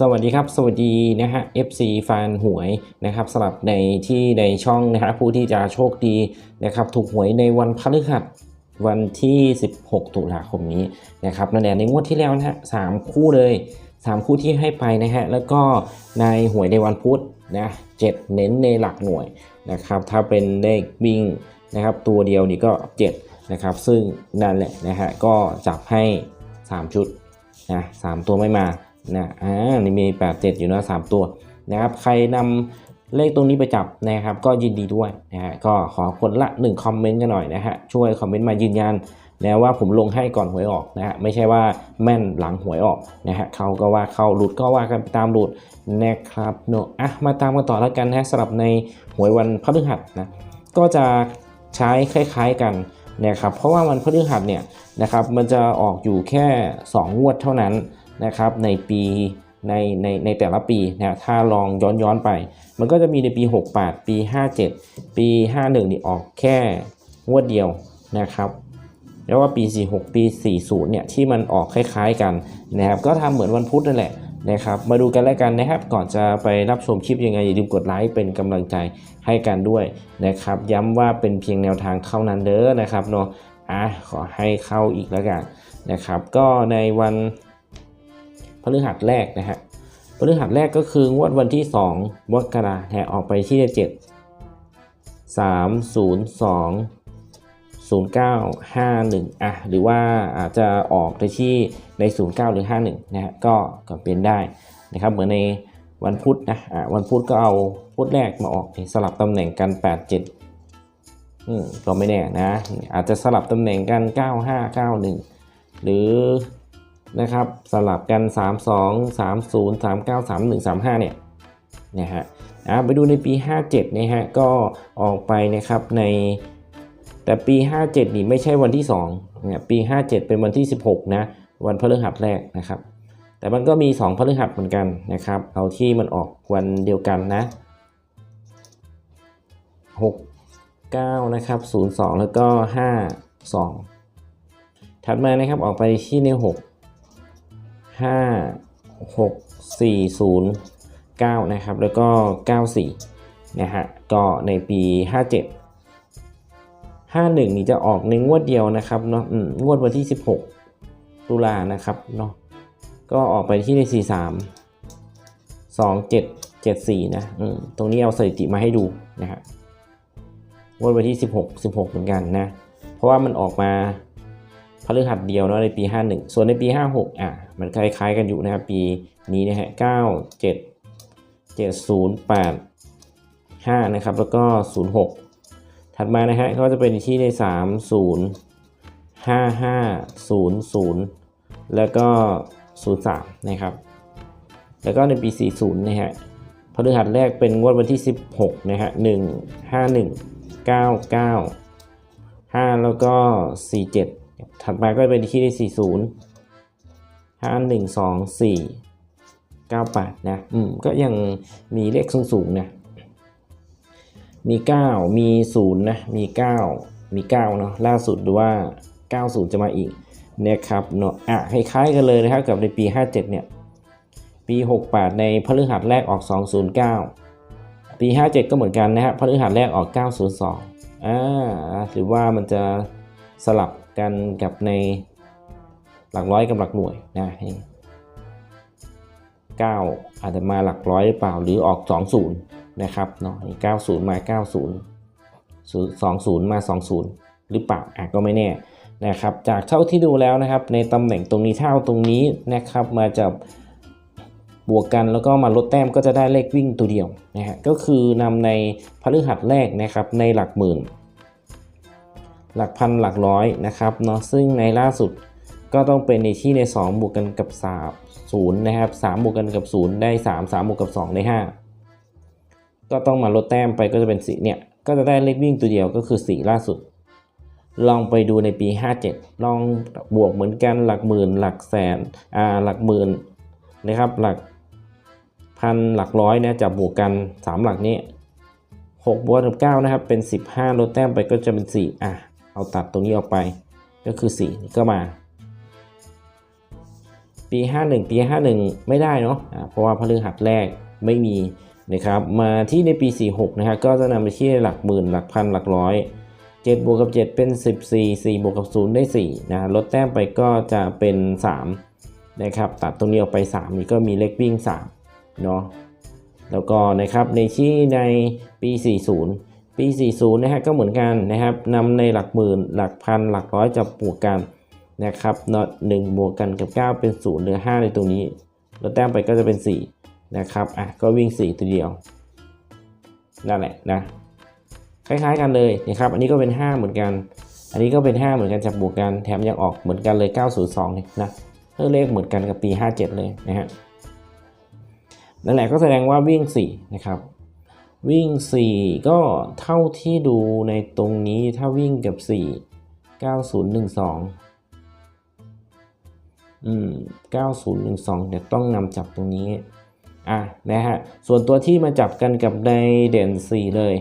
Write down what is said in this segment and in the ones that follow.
สวัสดีครับสวัสดีนะฮะ FC แฟนหวยนะครับสำหรับในที่ในช่องนะฮะผู้ที่จะโชคดีนะครับถูกหวยในวันพฤหัส วันที่ 16 ตุลาคมนี้นะครับนั่นแหละในงวดที่แล้วนะฮะสามคู่เลย 3 คู่ที่ให้ไปนะฮะแล้วก็ในหวยในวันพุธนะเจ็ดเน้นในหลักหน่วยนะครับถ้าเป็นเลขวิ่งนะครับตัวเดียวนี่ก็ 7 นะครับ ซึ่งนั่นแหละนะฮะก็จับให้ 3 ชุดนะสามตัวไม่มานะอ่านี่มี 8 7 อยู่นะ3ตัวนะครับใครนำ เลขตรงนี้ไปจับนะครับก็ยินดีด้วยนะฮะก็ขอคนละ1คอมเมนต์กันหน่อยนะฮะช่วยคอมเมนต์มายืนยันนะว่าผมลงให้ก่อนหวยออกนะฮะไม่ใช่ว่าแม่นหลังหวยออกนะฮะเขาก็ว่าเขาหลุดก็ว่ากันตามหลุดนะครับเนอะอะมาตามกันต่อแล้วกันนะสำหรับในหวยวันพฤหัสนะก็จะใช้คล้าย ๆกันนะครับเพราะว่าวันพฤหัสเนี่ยนะครับมันจะออกอยู่แค่ 2 งวดเท่านั้นนะครับในปี ในในในแต่ละปีนะถ้าลองย้อนย้อนไป มันก็จะมีในปี 68 ปี 57 ปี 51 นี่ออกแค่งวดเดียวนะครับ แล้วว่าปี 46 ปี 40 เนี่ยที่มันออกคล้ายๆกันนะครับ ก็ทำเหมือนวันพุธนั่นแหละนะครับ มาดูกันแล้วกันนะครับ ก่อนจะไปรับชมคลิปยังไงอย่าลืมกดไลค์เป็นกำลังใจให้กันด้วยนะครับ ย้ำว่าเป็นเพียงแนวทางเท่านั้นเด้อนะครับเนาะอะขอให้เข้าอีกแล้วกันนะครับ ก็ในวัน พฤหัสแรกนะฮะพฤหัสแรกก็คืองวดวันที่ 2มกราแห่ออกไปที่7 3 0 2 0 9 5 1อะหรือว่าอาจจะออกในที่ใน 09 หรือ 51 นะฮะก็ก็เป็นได้นะครับเหมือนในวันพุธนะอะวันพุธก็เอาพุธแรกมาออกสลับตำแหน่งกัน 8 7อืมก็ไม่แน่นะ อาจจะสลับตำแหน่งกัน 9 5 9 1 หรือ นะครับสลับกัน 3 2 3 0 3 9 3 1 3 5 เนี่ยนะฮะอะไปดูในปี 57นะฮะก็ออกไปนะครับในแต่ปี 57 นี่ไม่ใช่วันที่2เนี่ยปี 57 เป็นวันที่ 16 นะ วันพฤหัสแรกนะครับ แต่มันก็มี 2พฤหัสเหมือนกันนะครับ เอาที่มันออกวันเดียวกันนะ 6 9 นะครับ 02 แล้วก็ 5 2 ถัดมานะครับออกไปที่ใน 6 5 6 4 0 9นะครับ แล้วก็94นะฮะ ก็ในปี57 51นี่จะออกในงวดเดียวนะครับเนาะงวดวันที่16ตุลานะครับเนาะ ก็ออกไปที่ใน43 27 74นะอืมตรงนี้เอาสถิติมาให้ดูนะฮะงวดวันที่16 16เหมือนกันนะ เพราะว่ามันออกมา พฤหัสเดียวเนาะในปี 51 ส่วนในปี 56 อะ มันคล้ายๆกันอยู่นะครับ ปีนี้นะฮะ 9 7 7 0 8 5 นะครับ แล้วก็ 06 ถัดมานะฮะ ก็จะเป็นที่ใน 3 0 5 5 0 0 แล้วก็ 03 นะครับ แล้วก็ในปี 40 นะฮะพฤหัสแรกเป็นงวดวันที่ 16 นะฮะ 1 5 1 9 9 5 แล้วก็ 47 ถัดมาก็เป็นที่ใน40 5 1 2 4 98นะอืมก็ยังมีเลขสูงๆนะมี9มี0นะมี9มี9เนาะล่าสุดดูว่า90จะมาอีกนะครับเนาะอะคล้ายๆกันเลยนะครับกับในปี57เนี่ยปี68ในพฤหัสแรกออก209ปี57ก็เหมือนกันนะฮะพฤหัสแรกออก902อ่าหรือว่ามันจะสลับ กันกับในหลักร้อยกับหลักหน่วยนะ9อาจจะมาหลักร้อยหรือเปล่าหรือออก 20 นะครับเนาะ90มา 90 20 มา 20 หรือเปล่าอะก็ไม่แน่นะครับ จากเท่าที่ดูแล้วนะครับ ในตำแหน่งตรงนี้เท่าตรงนี้นะครับ มาจะบวกกันแล้วก็มาลดแต้มก็จะได้เลขวิ่งตัวเดียวนะฮะก็คือนำในพฤหัสแรกนะครับในหลักหมื่น หลักพันหลักร้อยนะครับเนาะซึ่งในล่าสุดก็ต้องเป็นในที่ใน 2 บวกกันกับ3 0นะครับ3บวกกันกับ 0 ได้ 3 3บวกกับ 2 ได้ 5 ก็ต้องมาลดแต้มไปก็จะเป็นสีเนี่ย ก็จะได้เลขวิ่งตัวเดียวก็คือ4ล่าสุด ลองไปดูในปี 57 ลองบวกเหมือนกันหลักหมื่น หลักแสนอ่าหลักหมื่นนะครับหลักพันหลักร้อยนะจับบวกกัน 3 หลักนี้6บวกกับ9นะครับเป็น 15 ลดแต้มไปก็จะเป็น 4 อะ เอาตัดตรงนี้ออกไปก็คือ 4 นี่ก็มา ปี 51 ปี 51 ไม่ได้เนาะเพราะว่าพฤหัสแรกไม่มีนะครับมาที่ในปี 46 นะครับก็จะนำไปที่หลักหมื่นหลักพันหลักร้อย7บวกกับ 7 เป็น 14 4บวกกับ 0 ได้4นะลดแต้มไปก็จะเป็น 3 นะครับ ตัดตรงนี้ออกไป 3 นี่ก็มีเลขวิ่ง3เนาะแล้วก็นะครับในที่ในปี 40 ปี 40 นะฮะก็เหมือนกันนะครับนำในหลักหมื่นหลักพันหลักร้อยจะบวกกันนะครับเนาะ1บวกกันกับ 9 เป็น 0 เหลือ 5 ในตรงนี้ลดแต้มไปก็จะเป็น 4 นะครับอะก็วิ่ง 4 ตัวเดียวนั่นแหละนะคล้ายๆกันเลยนะครับ อันนี้ก็เป็น 5 เหมือนกัน อันนี้ก็เป็น 5 เหมือนกันจับบวกกันแถมยังออกเหมือนกันเลย 902เนี่ยนะเออเลขเหมือนกันกับปี 57 เลยนะฮะนั่นแหละก็แสดงว่าวิ่ง 4 นะครับ วิ่ง 4 ก็เท่าที่ดูในตรงนี้ถ้าวิ่งกับ 4 9012 อืม 9012 เดี๋ยวต้องนำจับตรงนี้ อะ นะฮะ ส่วนตัวที่มาจับกันกับในเด่น 4 เลย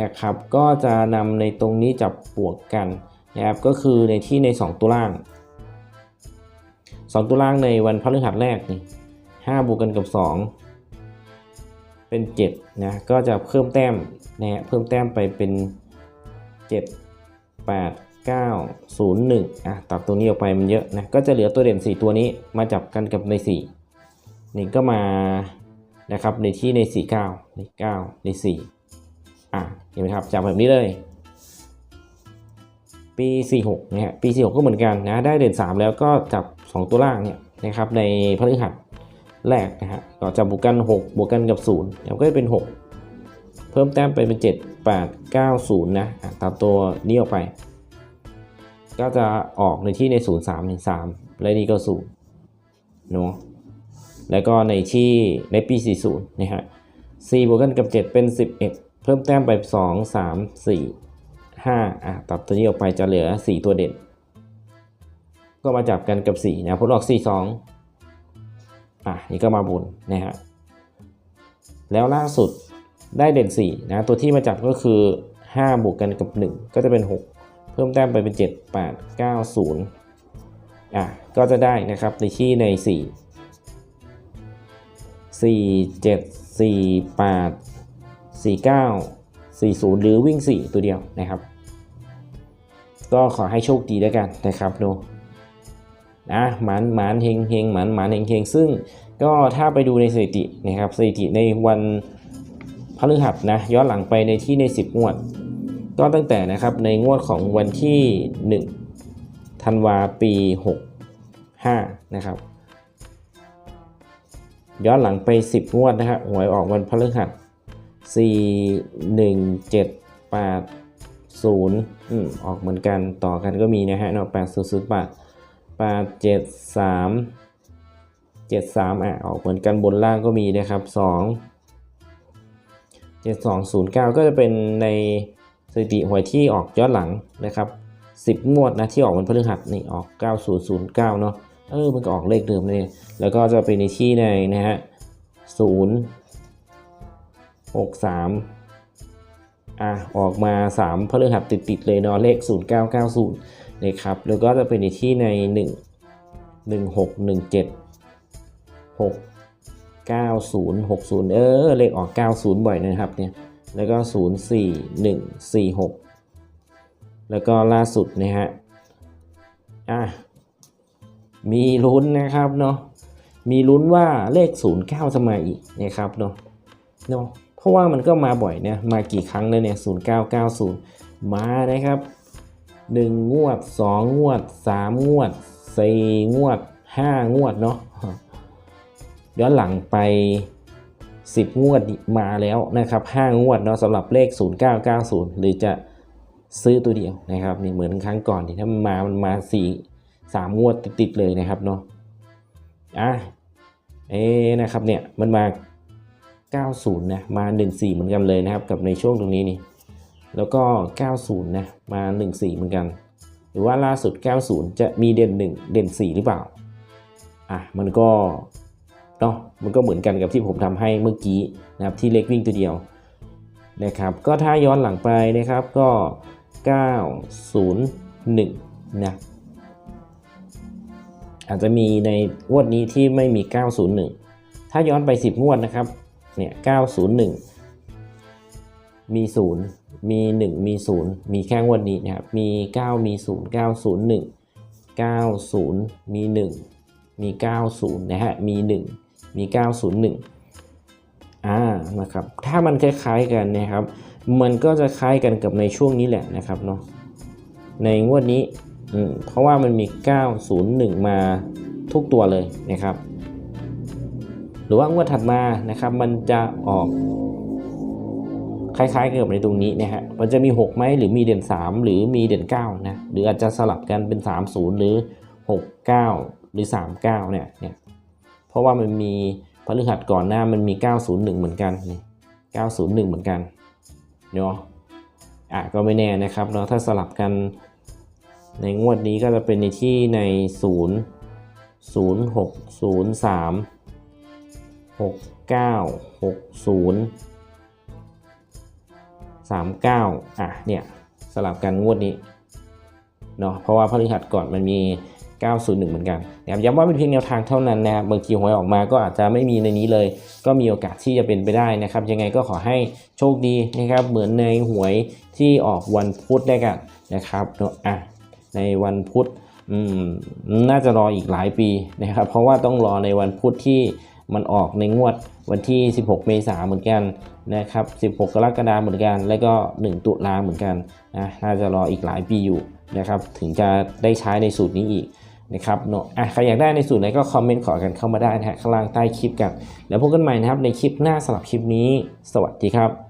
นะครับ ก็จะนำในตรงนี้จับบวกกันนะครับ ก็คือในที่ใน 2 ตัวล่าง 2 ตัวล่างในวันพฤหัสแรกนี่5บวกกันกับ 2 เป็น7นะก็จะเพิ่มแต้มนะฮะเพิ่มแต้มไปเป็น 7 8 9 0 1อะตัดตัวนี้ออกไปมันเยอะนะก็จะเหลือตัวเด่น 4 ตัวนี้มาจับกันกับใน 4 นี่ก็มานะครับในที่ใน 4 9 ใน 9 ใน 4 อะเห็นไหมครับจับแบบนี้เลย ปี 46นะฮะปี 46 ก็เหมือนกันนะได้เด่น 3 แล้วก็จับ 2 ตัวล่างเนี่ยนะครับในพฤหัส แรกนะฮะก็จะบวกกัน 6 บวกกันกับ0แล้วก็จะเป็น 6 เพิ่มแต้มไปเป็น 7 8 9 0นะอะตัดตัวนี้ออกไป ก็จะออกในที่ใน 0 3 1 3 และนี่ก็0เนาะแล้วก็ในที่ในปี 40นะฮะ4บวกกันกับ 7 เป็น 11 เพิ่มแต้มไป 2 3 4 5อะตัดตัวนี้ออกไปจะเหลือ 4 ตัวเด่น ก็มาจับกันกับ 4 นะผลออก 4 2 อะนี่ก็มาบุญนะฮะแล้วล่าสุดได้เด่น4นะตัวที่มาจับก็คือ 5 บวกกันกับ 1 ก็จะเป็น 6 เพิ่มแต้มไปเป็น 7 8 9 0อะก็จะได้นะครับในที่ใน 4 4 7 4 8 4 9 40 หรือวิ่ง 4 ตัวเดียวนะครับ ก็ขอให้โชคดีแล้วกันนะครับโนนะหมานหมานเฮงเฮงหมานหมานเฮงเฮงซึ่งก็ถ้าไปดูในสถิตินะครับสถิติในวันพฤหัสนะย้อนหลังไปในที่ใน 10 งวด ก็ตั้งแต่นะครับในงวดของวันที่ 1 ธันวาปี 65 นะครับ ย้อนหลังไป 10 งวดนะฮะหวยออกวันพฤหัส 4 1 7 8 0อืมออกเหมือนกันต่อกันก็มีนะฮะเนาะ8 0 0 8 8 7 3 7 3อะออกเหมือนกันบนล่างก็มีนะครับ2 7 2 0 9ก็จะเป็นในสถิติหวยที่ออกย้อนหลังนะครับ10งวดนะที่ออกวันพฤหัสนี่ออก9009เนาะเออมันก็ออกเลขเดิมเลยแล้วก็จะเป็นในที่ในนะฮะ0 6 3อะออกมา3พฤหัสติด ๆ เลยเนาะเลข 0990 นะครับแล้วก็จะเป็นในที่ใน 1 1 6 1 7 6 90 60 เออ เลขออก 90 บ่อยนะครับเนี่ยแล้วก็ 0 4 1 4 6 แล้วก็ล่าสุดนะฮะอะมีลุ้นนะครับเนาะมีลุ้นว่าเลข 09 จะมาอีกนะครับเนาะเนาะเพราะว่ามันก็มาบ่อยเนี่ยมากี่ครั้งแล้วเนี่ย0990 มานะครับ 1 งวด 2 งวด 3 งวด 4 งวด 5 งวดเนาะย้อนหลังไป 10 งวดมาแล้วนะครับ 5 งวดเนาะสำหรับเลข 0990 หรือจะซื้อตัวเดียวนะครับนี่เหมือนครั้งก่อนที่ถ้ามันมา มันมา 4 3 งวดติดๆเลยนะครับเนาะอะเอ๊นะครับเนี่ยมันมา 90 นะ มา 14 เหมือนกันเลยนะครับ กับในช่วงตรงนี้นี่ แล้วก็ 90 นะ มา 14 เหมือนกัน หรือว่าล่าสุด 90 จะมีเด่น 1 เด่น 4 หรือเปล่า อะ มันก็เนาะมันก็เหมือนกันกับที่ผมทำให้เมื่อกี้นะครับ ที่เล็กวิ่งตัวเดียวนะครับ ก็ถ้าย้อนหลังไปนะครับก็ 901 นะ อาจจะมีในงวดนี้ที่ไม่มี 901 ถ้าย้อนไป 10 งวดนะครับ เนี่ย 901 มี0มี1มี0มีแค่งวดนี้นะครับมี9มี0 901 90มี1มี90นะฮะมี1มี901อ่านะครับถ้ามันคล้ายๆกันนะครับ มันก็จะคล้ายกันกับในช่วงนี้แหละนะครับเนาะในงวดนี้อืมเพราะว่ามันมี 901 มาทุกตัวเลยนะครับ หรือว่างวดถัดมานะครับ มันจะออก คล้ายๆกับในตรงนี้นะฮะ มันจะมี 6 ไหมหรือมีเด่น 3 หรือมีเด่น9นะ หรืออาจจะสลับกันเป็น 30 หรือ 69 หรือ 39เนี่ยเนี่ย เพราะว่ามันมีพฤหัสก่อนหน้ามันมี 901 เหมือนกันนี่901 เหมือนกันเนาะ อะก็ไม่แน่นะครับเนาะ ถ้าสลับกันในงวดนี้ก็จะเป็นในที่ใน 0 0 6 0 3 6 9 6 0 39 อะเนี่ยสลับกันงวดนี้เนาะเพราะว่าพฤหัสก่อนมันมี 901 เหมือนกันนะครับย้ำว่าเป็นเพียงแนวทางเท่านั้นนะครับบางทีหวยออกมาก็อาจจะไม่มีในนี้เลย ก็มีโอกาสที่จะเป็นไปได้นะครับ ยังไงก็ขอให้โชคดีนะครับ เหมือนในหวยที่ออกวันพุธได้กันนะครับเนาะอะในวันพุธอืมน่าจะรออีกหลายปีนะครับ เพราะว่าต้องรอในวันพุธที่มันออกในงวดวันที่ 16 เมษายนเหมือนกัน นะครับ 16 กรกฎาคมเหมือนกัน แล้วก็ 1 ตุลาเหมือนกันนะน่าจะรออีกหลายปีอยู่นะครับ ถึงจะได้ใช้ในสูตรนี้อีกนะครับเนาะอะใครอยากได้ในสูตรไหนก็คอมเมนต์ขอกันเข้ามาได้นะฮะข้างล่างใต้คลิปกัน แล้วพบกันใหม่นะครับในคลิปหน้าสำหรับคลิปนี้ สวัสดีครับ